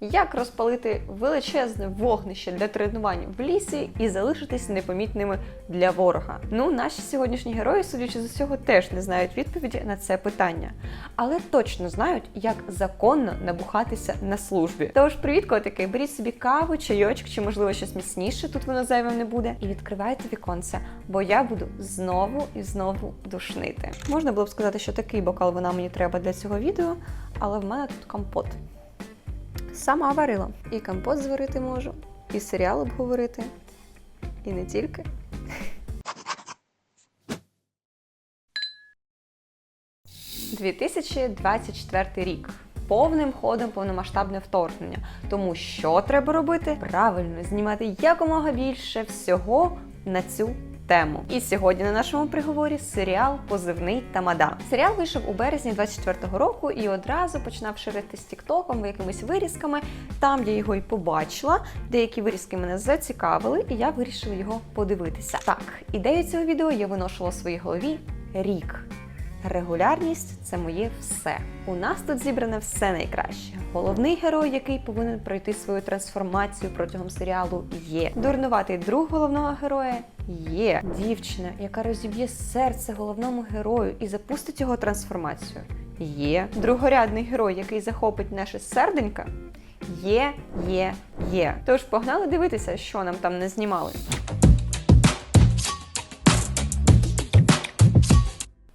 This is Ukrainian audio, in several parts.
Як розпалити величезне вогнище для тренувань в лісі і залишитись непомітними для ворога? Ну, наші сьогоднішні герої, судячи з усього, теж не знають відповіді на це питання, але точно знають, як законно набухатися на службі. Тож, привіт, котики! Беріть собі каву, чайочок чи, можливо, щось міцніше, тут воно зайвим не буде. І відкривайте віконце, бо я буду знову і знову душнити. Можна було б сказати, що такий бокал вина мені треба для цього відео, але в мене тут компот. Сама варила. І компот зварити можу, і серіал обговорити, і не тільки. – 2024 рік. Повним ходом повномасштабне вторгнення. Тому що треба робити? Правильно знімати якомога більше всього на цю тему. І сьогодні на нашому приговорі серіал Позивний Тамада. Серіал вийшов у березні 24-го року і одразу починав ширити з тіктоком якимись вирізками. Там я його і побачила. Деякі вирізки мене зацікавили, і я вирішила його подивитися. Так, ідею цього відео я виношувала в своїй голові рік. Регулярність це моє все. У нас тут зібране все найкраще. Головний герой, який повинен пройти свою трансформацію протягом серіалу, є. Дурнуватий друг головного героя є. Дівчина, яка розіб'є серце головному герою і запустить його трансформацію. Є. Другорядний герой, який захопить наше серденька. Є, є, є. Тож погнали дивитися, що нам там не знімали.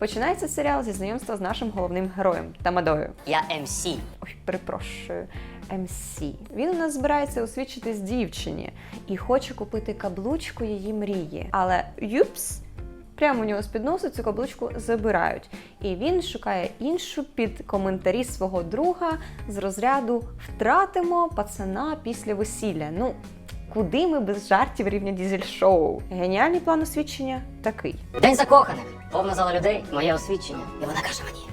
Починається серіал зі знайомства з нашим головним героєм Тамадою. Я МС. Ой, перепрошую, МС. Він у нас збирається освідчитись дівчині і хоче купити каблучку її мрії. Але юпс. Прямо у нього з-під носу цю каблучку забирають. І він шукає іншу під коментарі свого друга з розряду Втратимо пацана після весілля. Ну, куди ми без жартів рівня дізель-шоу? Геніальний план освідчення такий. День закоханих. Повна зала людей. Моє освідчення. І вона каже мені.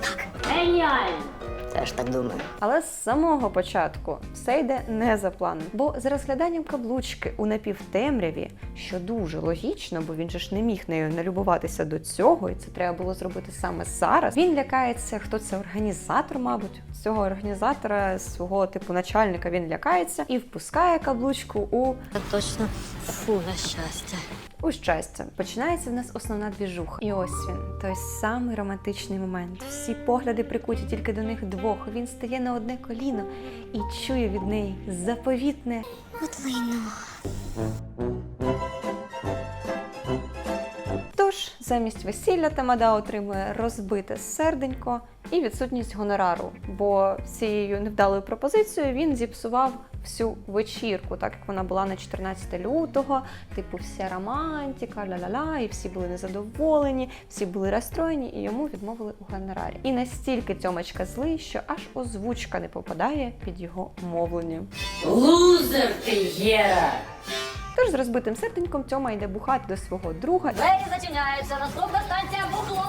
Так. Геніально. Теж так думаю. Але з самого початку все йде не за планом. Бо з розгляданням каблучки у напівтемряві, що дуже логічно, бо він же ж не міг нею налюбуватися до цього, і це треба було зробити саме зараз. Він лякається, хто це організатор, мабуть. Цього організатора, свого типу начальника, він лякається і впускає каблучку у точно фу на щастя. У щастя. Починається в нас основна двіжуха. І ось він, той самий романтичний момент. Всі погляди прикуті тільки до них двох. Він стає на одне коліно і чує від неї заповітне. От лайно. Тож, замість весілля Тамада отримує розбите серденько і відсутність гонорару. Бо цією невдалою пропозицією він зіпсував всю вечірку, так як вона була на 14 лютого, типу вся романтика, ля-ля-ля, і всі були незадоволені, всі були розстроєні, і йому відмовили у гонорарі. І настільки цьомочка злий, що аж озвучка не попадає під його мовлення. Лузер ти Єра! Тож з розбитим серденьком Тьома йде бухати до свого друга, Двері зачиняються, наступна станція бухло.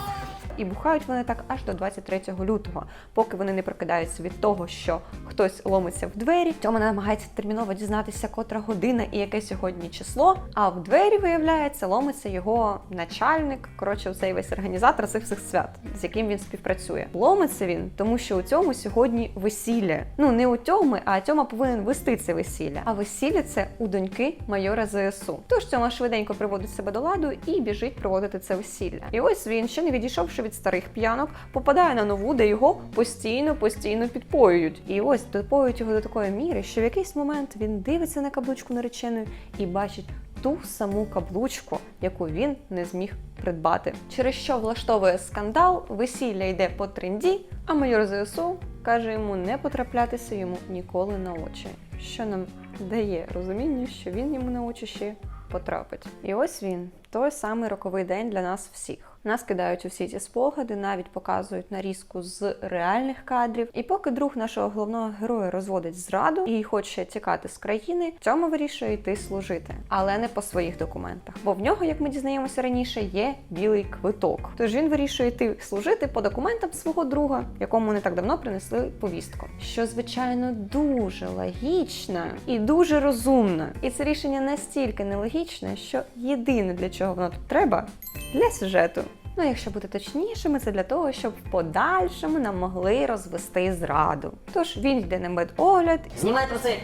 І бухають вони так аж до 23 лютого, поки вони не прокидаються від того, що хтось ломиться в двері. Тьома намагається терміново дізнатися, котра година і яке сьогодні число. А в двері, виявляється, ломиться його начальник. Коротше, цей весь організатор цих всіх свят, з яким він співпрацює. Ломиться він, тому що у цьому сьогодні весілля. Ну не у Тьоми, а Тьома повинен вести це весілля. А весілля це у доньки майора ЗСУ. Тож Тьома швиденько приводить себе до ладу і біжить проводити це весілля. І ось він, ще не відійшовши від старих п'янок, попадає на нову, де його постійно постійно підпоюють. І ось підпоюють його до такої міри, що в якийсь момент він дивиться на каблучку нареченої і бачить. Ту саму каблучку, яку він не зміг придбати, через що влаштовує скандал, весілля йде по тренді, а майор ЗСУ каже йому не потраплятися йому ніколи на очі, що нам дає розуміння, що він йому на очі ще потрапить. І ось він, той самий роковий день для нас всіх. Нас кидають у всі ці спогади, навіть показують нарізку з реальних кадрів. І поки друг нашого головного героя розводить зраду і хоче тікати з країни, цьому вирішує йти служити, але не по своїх документах. Бо в нього, як ми дізнаємося раніше, є білий квиток. Тож він вирішує йти служити по документам свого друга, якому не так давно принесли повістку. Що звичайно дуже логічно і дуже розумно. І це рішення настільки нелогічне, що єдине для чого воно тут треба для сюжету. Ну, якщо бути точнішими, це для того, щоб в подальшому нам могли розвести зраду. Тож він йде на медогляд Знімай труси.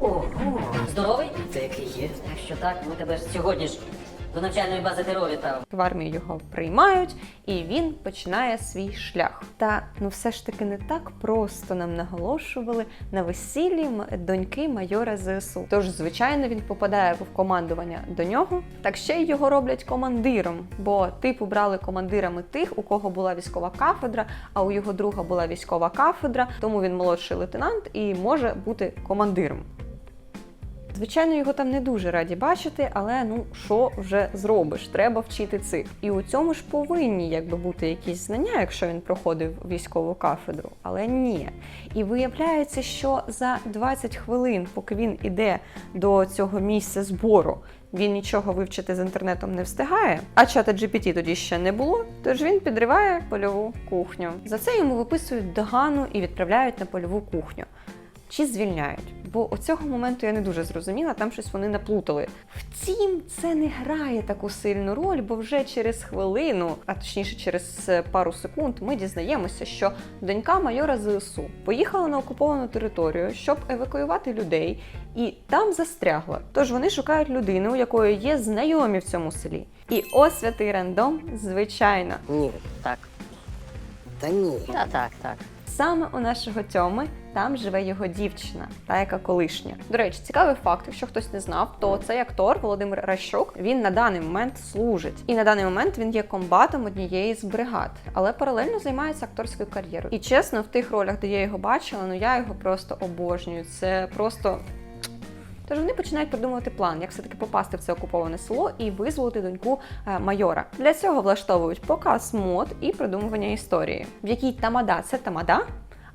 Ого, здоровий? Ти який є. Якщо так, ми тебе сьогодні ж до навчальної бази відправимо. в армію його приймають, і він починає свій шлях. Та ну все ж таки не так просто нам наголошували на весіллі доньки майора ЗСУ. Тож, звичайно, він попадає в командування до нього. Так ще й його роблять командиром, бо типу брали командирами тих, у кого була військова кафедра, а у його друга була військова кафедра, тому він молодший лейтенант і може бути командиром. Звичайно, його там не дуже раді бачити, але ну що вже зробиш? Треба вчити цих. І у цьому ж повинні якби бути якісь знання, якщо він проходив військову кафедру. Але ні. І виявляється, що за 20 хвилин, поки він іде до цього місця збору, він нічого вивчити з інтернетом не встигає, а чата GPT тоді ще не було, тож він підриває польову кухню. За це йому виписують догану і відправляють на польову кухню. Чи звільняють? Бо оцього моменту я не дуже зрозуміла, там щось вони наплутали. Втім, це не грає таку сильну роль, бо вже через хвилину, а точніше через е, пару секунд, ми дізнаємося, що донька майора ЗСУ поїхала на окуповану територію, щоб евакуювати людей, і там застрягла. Тож вони шукають людину, у якої є знайомі в цьому селі. І ось святий рандом, звичайно, Ні. Так. Та ні. Та так, так. Саме у нашого Тьоми там живе його дівчина, та яка колишня. До речі, цікавий факт, якщо хтось не знав, то цей актор Володимир Ращук він на даний момент служить. І на даний момент він є комбатом однієї з бригад, але паралельно займається акторською кар'єрою. І чесно, в тих ролях, де я його бачила, ну я його просто обожнюю. Це просто. Тож вони починають придумувати план, як все-таки попасти в це окуповане село і визволити доньку е, майора. Для цього влаштовують показ мод і придумування історії, в якій Тамада це Тамада,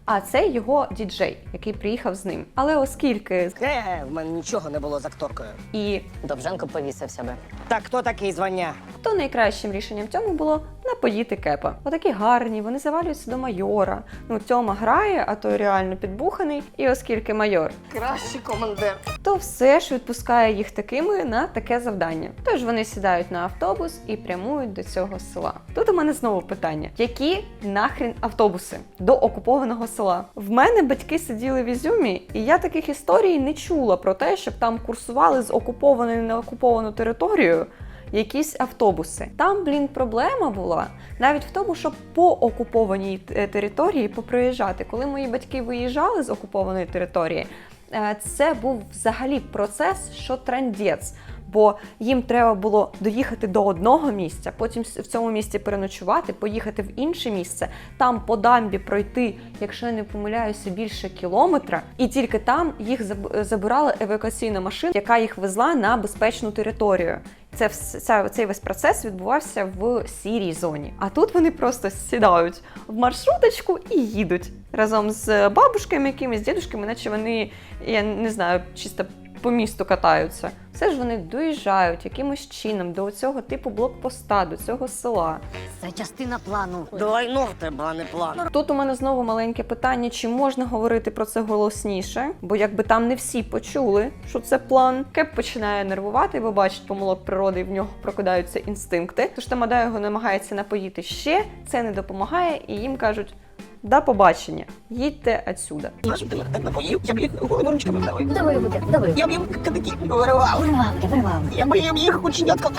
а це його діджей, який приїхав з ним. Але оскільки Е, в мене нічого не було з акторкою. і Довженко повісив себе. Так, хто такий звання? то найкращим рішенням в цьому було напоїти кепа. Отакі гарні, вони завалюються до майора. Ну, Тьома грає, а той реально підбуханий. І оскільки майор Кращий командир. то все ж відпускає їх такими на таке завдання. Тож вони сідають на автобус і прямують до цього села. Тут у мене знову питання: які нахрін автобуси до окупованого села? В мене батьки сиділи в Ізюмі, і я таких історій не чула про те, щоб там курсували з окупованої на окуповану територію. Якісь автобуси. Там, блін, проблема була навіть в тому, щоб по окупованій е, території поприїжджати. Коли мої батьки виїжджали з окупованої території, Е, це був взагалі процес, що трендець. Бо їм треба було доїхати до одного місця, потім в цьому місці переночувати, поїхати в інше місце, там по дамбі пройти, якщо я не помиляюся, більше кілометра, і тільки там їх забирала евакуаційна машина, яка їх везла на безпечну територію. Це вся цей весь процес відбувався в сірій зоні. А тут вони просто сідають в маршруточку і їдуть разом з бабушками, якимись дідушками, наче вони, я не знаю, чисто по місту катаються. Все ж вони доїжджають якимось чином до цього типу блокпоста, до цього села. Це частина плану. Давай ну в тебе, а не план. Тут у мене знову маленьке питання: чи можна говорити про це голосніше? Бо якби там не всі почули, що це план. Кеп починає нервувати, бо бачить помилок природи, і в нього прокидаються інстинкти. Тож Тамада його намагається напоїти ще, це не допомагає, і їм кажуть. До побачення, їдьте отсюда. Давай, їм. Вирвав, я б їх ученятка.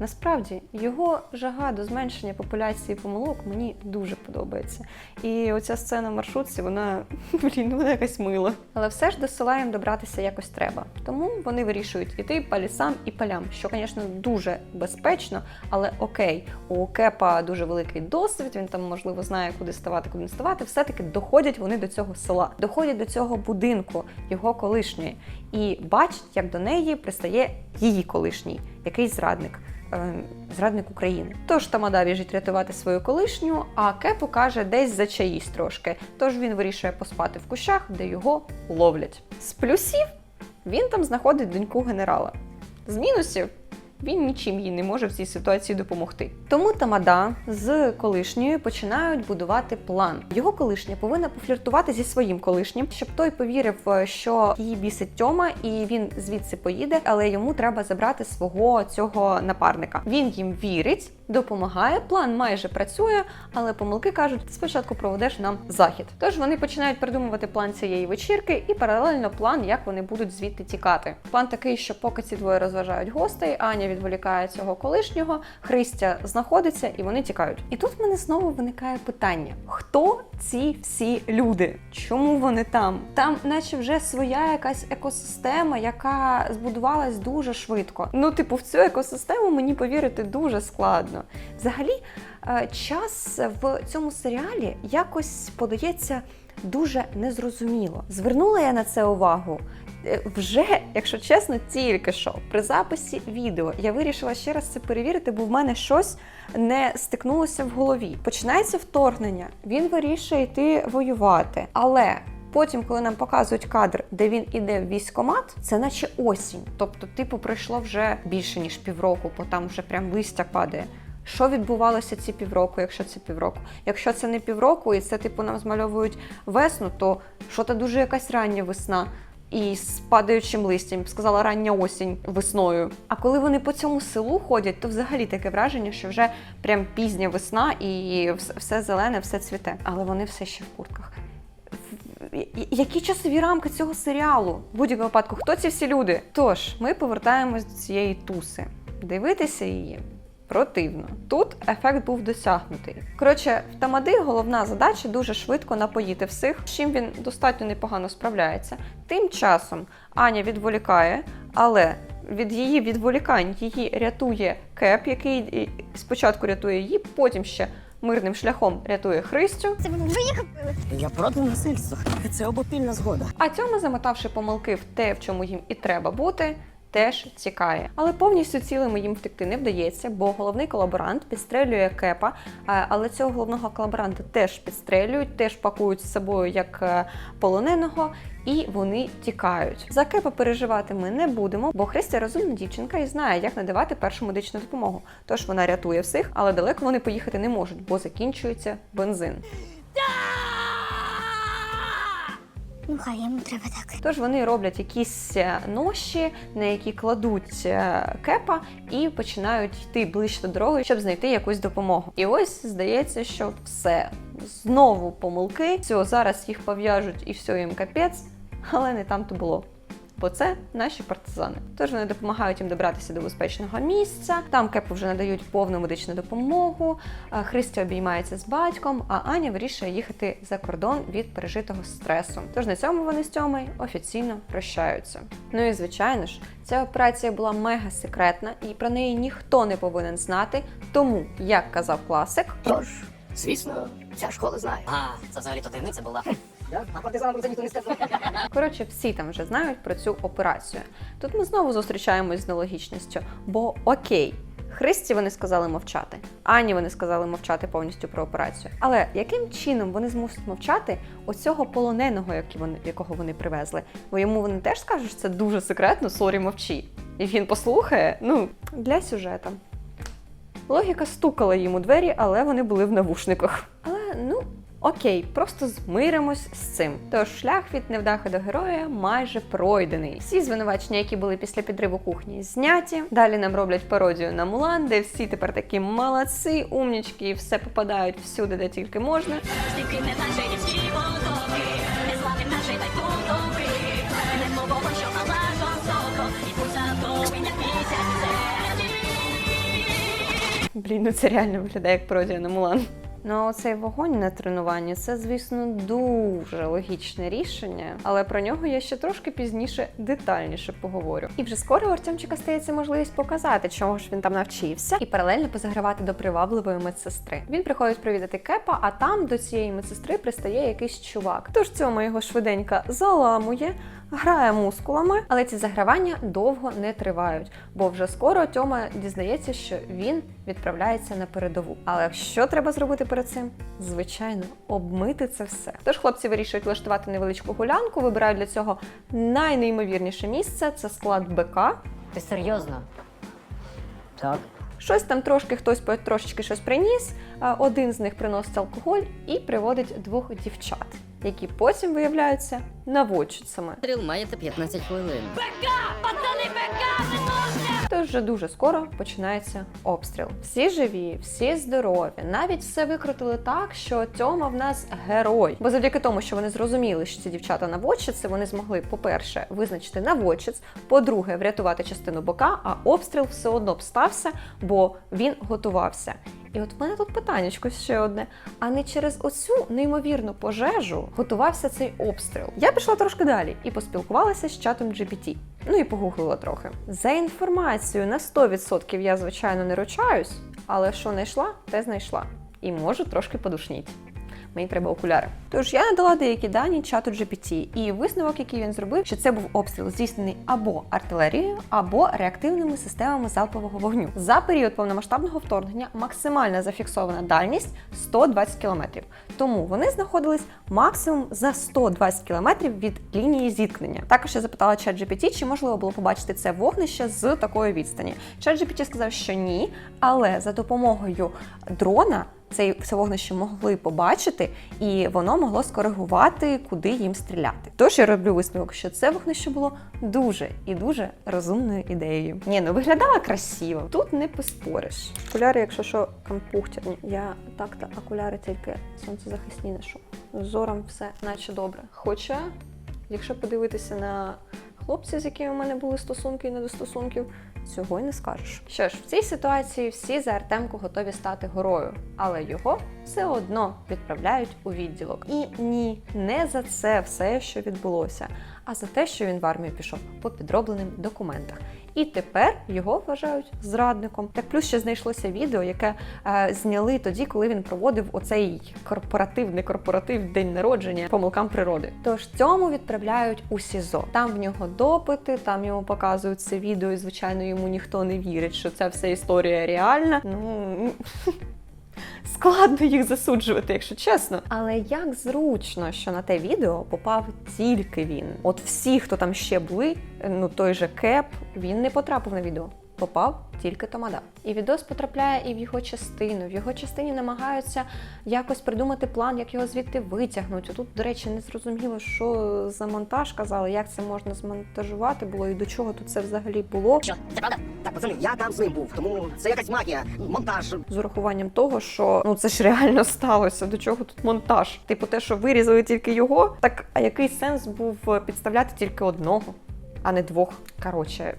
Насправді його жага до зменшення популяції помилок мені дуже подобається. І оця сцена в маршрутці, вона блін, вона якась мила. Але все ж до села їм добратися якось треба. Тому вони вирішують іти по лісам і полям, що, звісно, дуже безпечно, але окей, у Кепа дуже великий досвід. Він там можливо знає, куди ставати, куди не ставати. Все-таки доходять вони до цього села, доходять до цього будинку, його колишньої, і бачать, як до неї пристає її колишній, якийсь зрадник. е, Зрадник України. Тож Тамада біжить рятувати свою колишню, а Кепу каже, десь зачаїсть трошки. Тож він вирішує поспати в кущах, де його ловлять. З плюсів він там знаходить доньку генерала. З мінусів він нічим їй не може в цій ситуації допомогти. Тому Тамада з колишньою починають будувати план. Його колишня повинна пофліртувати зі своїм колишнім, щоб той повірив, е, що її бісить Тьома, і він звідси поїде, але йому треба забрати свого цього напарника. Він їм вірить, допомагає. План майже працює, але помилки кажуть: спочатку проведеш нам захід. Тож вони починають придумувати план цієї вечірки і паралельно план, як вони будуть звідти тікати. План такий, що поки ці двоє розважають гостей, Аня відволікає цього колишнього, Христя знаходиться і вони тікають. І тут в мене знову виникає питання: хто ці всі люди? Чому вони там? Там, наче вже своя якась екосистема, яка збудувалась дуже швидко. Ну, типу, в цю екосистему мені повірити дуже складно. Взагалі, е, час в цьому серіалі якось подається дуже незрозуміло. Звернула я на це увагу. Е, Вже, якщо чесно, тільки що при записі відео я вирішила ще раз це перевірити, бо в мене щось не стикнулося в голові. Починається вторгнення, він вирішує йти воювати, але. Потім, коли нам показують кадр, де він іде в військкомат, це наче осінь. Тобто, типу, пройшло вже більше ніж півроку, бо там вже прям листя падає. Що відбувалося ці півроку, якщо це півроку? Якщо це не півроку, і це типу нам змальовують весну, то що то дуже якась рання весна. І з падаючим листям, сказала рання осінь весною. А коли вони по цьому селу ходять, то взагалі таке враження, що вже прям пізня весна і все зелене, все цвіте. Але вони все ще в куртках. Які часові рамки цього серіалу? В будь-якому випадку, хто ці всі люди? Тож, ми повертаємось до цієї туси. Дивитися її противно. Тут ефект був досягнутий. Коротше, в Тамади головна задача дуже швидко напоїти всіх, з чим він достатньо непогано справляється. Тим часом Аня відволікає, але від її відволікань її рятує Кеп, який спочатку рятує її, потім ще мирним шляхом рятує Христю. Це Я проти насильства. Це обопільна згода. А цьому, замотавши помилки в те, в чому їм і треба бути, теж тікає. Але повністю цілими їм втекти не вдається, бо головний колаборант підстрелює кепа. Але цього головного колаборанта теж підстрелюють, теж пакують з собою як е, полоненого. І вони тікають. За кепа переживати ми не будемо, бо Христя розумна дівчинка і знає, як надавати першу медичну допомогу. Тож вона рятує всіх, але далеко вони поїхати не можуть, бо закінчується бензин. Ну, хай йому треба так. Тож вони роблять якісь е, ноші, на які кладуть е, кепа, і починають йти ближче до дороги, щоб знайти якусь допомогу. І ось здається, що все знову помилки. Все, зараз їх пов'яжуть і все їм капець, але не там то було. Бо це наші партизани. Тож вони допомагають їм добратися до безпечного місця. Там кепу вже надають повну медичну допомогу. Христя обіймається з батьком, а Аня вирішує їхати за кордон від пережитого стресу. Тож на цьому вони з Тьомою офіційно прощаються. Ну і звичайно ж, ця операція була мега секретна, і про неї ніхто не повинен знати. Тому, як казав класик, Тож, звісно, ця школа знає. А, це взагалі-то таємниця була. А партизанам про ніхто не сказав. Коротше, всі там вже знають про цю операцію. Тут ми знову зустрічаємось з нелогічністю, бо окей. Христі вони сказали мовчати, Ані вони сказали мовчати повністю про операцію. Але яким чином вони змусять мовчати оцього полоненого, якого вони привезли? Бо йому вони теж скажуть, що це дуже секретно, сорі, мовчи. І він послухає, ну, для сюжета. Логіка стукала їм у двері, але вони були в навушниках. Але ну. Окей, просто змиримось з цим. Тож шлях від невдахи до героя майже пройдений. Всі звинувачення, які були після підриву кухні, зняті. Далі нам роблять пародію на Мулан, де всі тепер такі молодці, умнічки, і все попадають всюди, де тільки можна. Блін, ну це реально виглядає як пародія на Мулан. Ну, а оцей вогонь на тренуванні це, звісно, дуже логічне рішення, але про нього я ще трошки пізніше детальніше поговорю. І вже скоро у Артемчика стається можливість показати, чого ж він там навчився, і паралельно позагравати до привабливої медсестри. Він приходить привідати кепа, а там до цієї медсестри пристає якийсь чувак. Тож цьому його швиденько заламує, грає мускулами, але ці загравання довго не тривають, бо вже скоро Тьома дізнається, що він відправляється на передову. Але що треба зробити перед цим? Звичайно, обмити це все. Тож хлопці вирішують влаштувати невеличку гулянку, вибирають для цього найнеймовірніше місце це склад БК. Ти серйозно? Так. Щось там трошки хтось трошечки щось приніс. Один з них приносить алкоголь і приводить двох дівчат, які потім виявляються наводчицями. Стріл маєте 15 хвилин. Тож вже дуже скоро починається обстріл. Всі живі, всі здорові. Навіть все викрутили так, що Тьома в нас герой. Бо завдяки тому, що вони зрозуміли, що ці дівчата наводчиці, вони змогли, по-перше, визначити наводчиць, по-друге, врятувати частину бока, а обстріл все одно б стався, бо він готувався. І от в мене тут питаннячко ще одне. А не через оцю неймовірну пожежу готувався цей обстріл. Я пішла трошки далі і поспілкувалася з чатом GPT. Ну і погуглила трохи. За інформацією на 100% я, звичайно, не ручаюсь, але що знайшла, те знайшла. І можу трошки подушніть. Мені треба окуляри. Тож я надала деякі дані чату GPT, і висновок, який він зробив, що це був обстріл здійснений або артилерією, або реактивними системами залпового вогню. За період повномасштабного вторгнення максимальна зафіксована дальність 120 км. Тому вони знаходились максимум за 120 км від лінії зіткнення. Також я запитала чат GPT, чи можливо було побачити це вогнище з такої відстані. Чат GPT сказав, що ні, але за допомогою дрона цей це вогнище могли побачити, і воно могло скоригувати, куди їм стріляти. Тож я роблю висновок, що це вогнище було дуже і дуже розумною ідеєю. Ні, ну виглядала красиво. Тут не поспориш. Окуляри, якщо що, кампухтяні. Я так-то окуляри тільки сонцезахисні ношу. З зором все наче добре. Хоча, якщо подивитися на хлопців, з якими в мене були стосунки і недостосунків, цього й не скажеш. Що ж, в цій ситуації всі за Артемку готові стати горою, але його все одно відправляють у відділок. І ні, не за це все, що відбулося, а за те, що він в армію пішов по підробленим документах. І тепер його вважають зрадником. Так плюс ще знайшлося відео, яке е, зняли тоді, коли він проводив оцей корпоратив, не корпоратив день народження помилкам природи. Тож цьому відправляють у СІЗО. Там в нього допити, там йому показують це відео, і звичайно йому ніхто не вірить, що ця вся історія реальна. Ну складно їх засуджувати, якщо чесно. Але як зручно, що на те відео попав тільки він. От всі, хто там ще були, ну той же Кеп, він не потрапив на відео. Попав тільки Тамада. І відос потрапляє і в його частину. В його частині намагаються якось придумати план, як його звідти витягнути. Тут, до речі, не зрозуміло, що за монтаж казали, як це можна змонтажувати було і до чого тут це взагалі було. Що, це правда? Так, пацани, я там з ним був, тому це якась магія, монтаж. з урахуванням того, що ну це ж реально сталося. До чого тут монтаж? Типу, те, що вирізали тільки його, так а який сенс був підставляти тільки одного, а не двох? Коротше.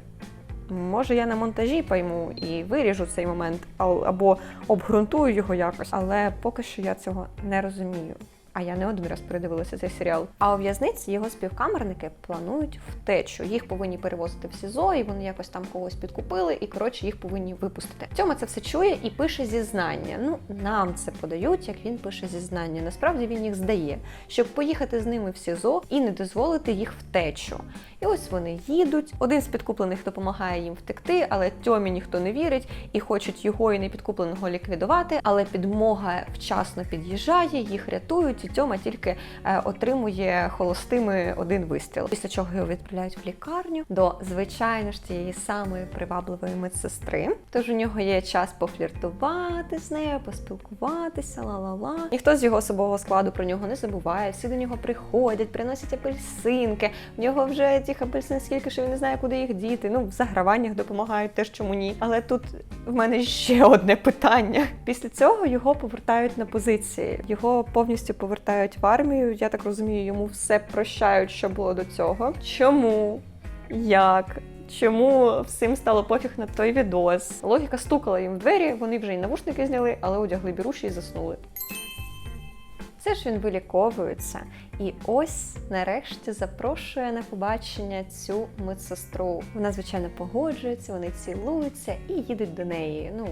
Може, я на монтажі пойму і виріжу цей момент, або обґрунтую його якось, але поки що я цього не розумію. А я не один раз передивилася цей серіал. А у в'язниці його співкамерники планують втечу. Їх повинні перевозити в СІЗО, і вони якось там когось підкупили, і коротше їх повинні випустити. Тьома це все чує і пише зізнання. Ну нам це подають, як він пише зізнання. Насправді він їх здає, щоб поїхати з ними в СІЗО і не дозволити їх втечу. І ось вони їдуть. Один з підкуплених допомагає їм втекти, але Тьомі ніхто не вірить і хочуть його і непідкупленого ліквідувати. Але підмога вчасно під'їжджає, їх рятують, і Тьома тільки е, отримує холостими один вистріл. Після чого його відправляють в лікарню до звичайно ж тієї самої привабливої медсестри. Тож у нього є час пофліртувати з нею, поспілкуватися, ла-ла-ла. Ніхто з його особового складу про нього не забуває. Всі до нього приходять, приносять апельсинки. В нього вже тих апельсин скільки, що він не знає, куди їх діти. Ну, в заграваннях допомагають теж чому ні. Але тут в мене ще одне питання. Після цього його повертають на позиції. Його повністю повертають в армію. Я так розумію, йому все прощають, що було до цього. Чому? Як? Чому всім стало пофіг на той відос? Логіка стукала їм в двері, вони вже й навушники зняли, але одягли біруші і заснули. Все ж він виліковується. І ось нарешті запрошує на побачення цю медсестру. Вона, звичайно, погоджується, вони цілуються і їдуть до неї. Ну,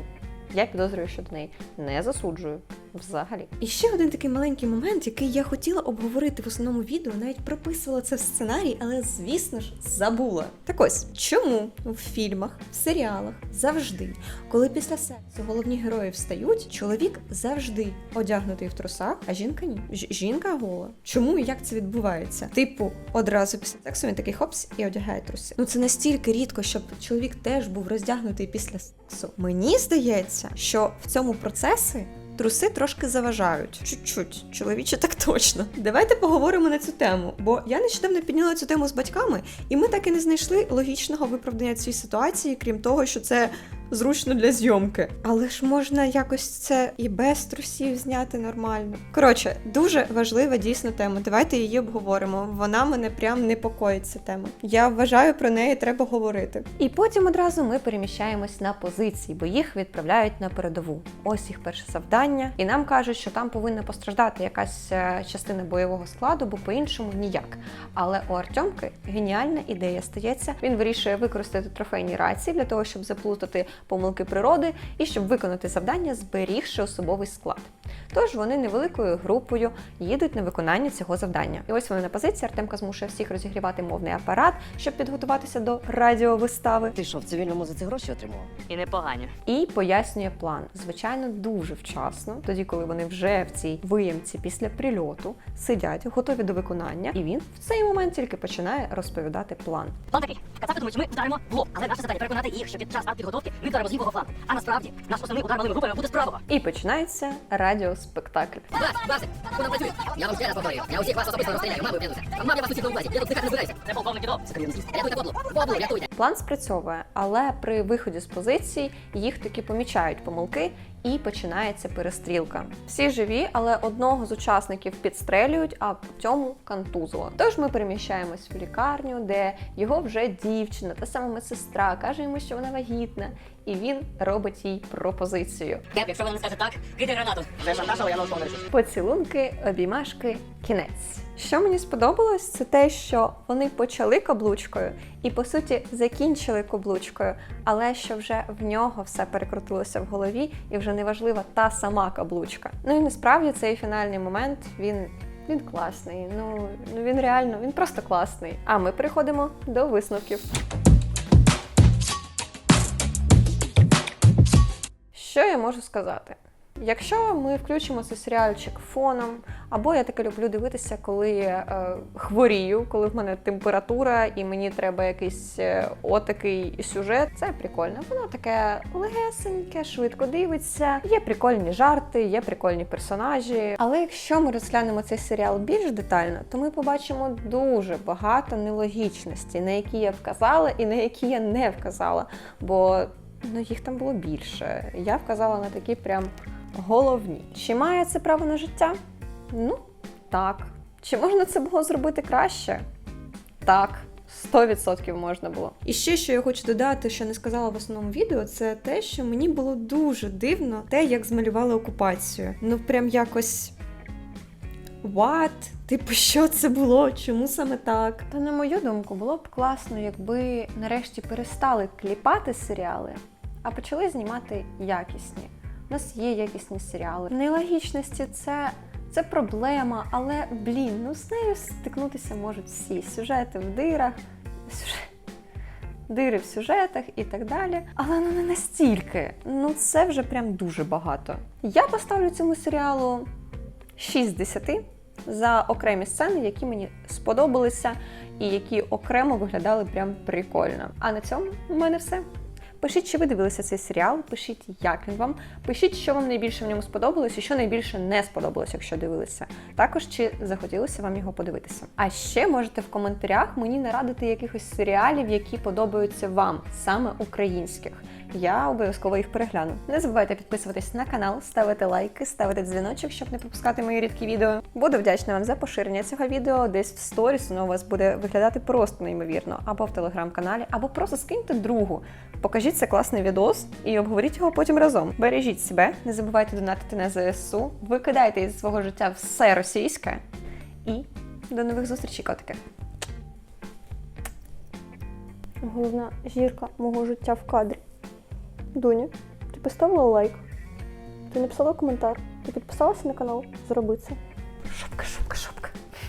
я підозрюю, що до неї не засуджую. Взагалі. І ще один такий маленький момент, який я хотіла обговорити в основному відео, навіть прописувала це в сценарій, але звісно ж забула. Так ось, чому в фільмах, в серіалах завжди, коли після сексу головні герої встають, чоловік завжди одягнутий в трусах, а жінка ні. Ж- жінка гола. Чому і як це відбувається? Типу, одразу після сексу він такий хопс і одягає труси. Ну це настільки рідко, щоб чоловік теж був роздягнутий після сексу. Мені здається, що в цьому процесі труси трошки заважають. Чуть-чуть, чоловіче, так точно. Давайте поговоримо на цю тему, бо я нещодавно підняла цю тему з батьками, і ми так і не знайшли логічного виправдання цієї ситуації, крім того, що це зручно для зйомки. Але ж можна якось це і без трусів зняти нормально. Коротше, дуже важлива дійсно тема. Давайте її обговоримо. Вона мене прям непокоїть ця тема. Я вважаю, про неї треба говорити. І потім одразу ми переміщаємось на позиції, бо їх відправляють на передову. Ось їх перше завдання, і нам кажуть, що там повинна постраждати якась е, частина бойового складу, бо по-іншому ніяк. Але у Артемки геніальна ідея стається. Він вирішує використати трофейні рації для того, щоб заплутати помилки природи і щоб виконати завдання, зберігши особовий склад. Тож вони невеликою групою їдуть на виконання цього завдання. І ось вони на позиції. Артемка змушує всіх розігрівати мовний апарат, щоб підготуватися до радіовистави. Ти що, в цивільному за це гроші отримував? І непогані. І пояснює план. Звичайно, дуже вчасно, тоді, коли вони вже в цій виємці після прильоту сидять, готові до виконання, і він в цей момент тільки починає розповідати план. План такий. Кацапи думають, ми вдаримо в лоб. Але наше завдання переконати їх, що під час підготовки ми вдаримо з лівого флангу. А насправді наш основний удар малими групами буде з правого. І починається радіоспектакль. Я вам ще раз повторюю. Я усіх вас особисто розстріляю, мамою клянуся. А мам я вас усіх на увазі. Я тут дихати не збираюся. Це полковник Дідов. Рятуйте подлу. Подлу, рятуйте. План спрацьовує, але при виході з позицій їх таки помічають помилки. І починається перестрілка. Всі живі, але одного з учасників підстрелюють, а в цьому контузило. Тож ми переміщаємось в лікарню, де його вже дівчина, та сама медсестра, каже йому, що вона вагітна, і він робить їй пропозицію. Якщо вона не скаже так, кидай гранату. Вже шантаж, але я на. Поцілунки, обіймашки, кінець. Що мені сподобалось, це те, що вони почали каблучкою і по суті закінчили каблучкою, але що вже в нього все перекрутилося в голові, і вже не важлива та сама каблучка. Ну і насправді цей фінальний момент він. Він класний, ну, ну він реально, він просто класний. А ми переходимо до висновків. Що я можу сказати? Якщо ми включимо цей серіальчик фоном, або я таке люблю дивитися, коли е, хворію, коли в мене температура і мені треба якийсь е, отакий сюжет, це прикольно. Воно таке легесеньке, швидко дивиться. Є прикольні жарти, є прикольні персонажі. Але якщо ми розглянемо цей серіал більш детально, то ми побачимо дуже багато нелогічностей, на які я вказала і на які я не вказала. Бо Ну, їх там було більше. Я вказала на такі прям головні. Чи має це право на життя? Ну, так. Чи можна це було зробити краще? Так. 100% можна було. І ще, що я хочу додати, що не сказала в основному відео, це те, що мені було дуже дивно те, як змалювали окупацію. Ну, прям якось. What? Типу, що це було? Чому саме так? Та на мою думку, було б класно, якби нарешті перестали кліпати серіали, а почали знімати якісні. У нас є якісні серіали. Нелогічності це, це проблема, але блін, ну з нею стикнутися можуть всі. Сюжети в дирах, сюжет... дири в сюжетах і так далі. Але ну не настільки. Ну це вже прям дуже багато. Я поставлю цьому серіалу 6 з 10 за окремі сцени, які мені сподобалися і які окремо виглядали прям прикольно. А на цьому в мене все. Пишіть, чи ви дивилися цей серіал, пишіть, як він вам. Пишіть, що вам найбільше в ньому сподобалось і що найбільше не сподобалось, якщо дивилися. Також чи захотілося вам його подивитися. А ще можете в коментарях мені нарадити якихось серіалів, які подобаються вам, саме українських. Я обов'язково їх перегляну. Не забувайте підписуватись на канал, ставити лайки, ставити дзвіночок, щоб не пропускати мої рідкі відео. Буду вдячна вам за поширення цього відео. Десь в сторіс воно у вас буде виглядати просто неймовірно, або в телеграм-каналі, або просто скиньте другу. Покажіть це класний відос і обговоріть його потім разом. Бережіть себе, не забувайте донатити на ЗСУ, викидайте із свого життя все російське. І до нових зустрічей, котики. Головна зірка мого життя в кадрі. Доня, ти поставила лайк? Ти написала коментар? Ти підписалася на канал? Зроби це. Шопка, шопка, кажу?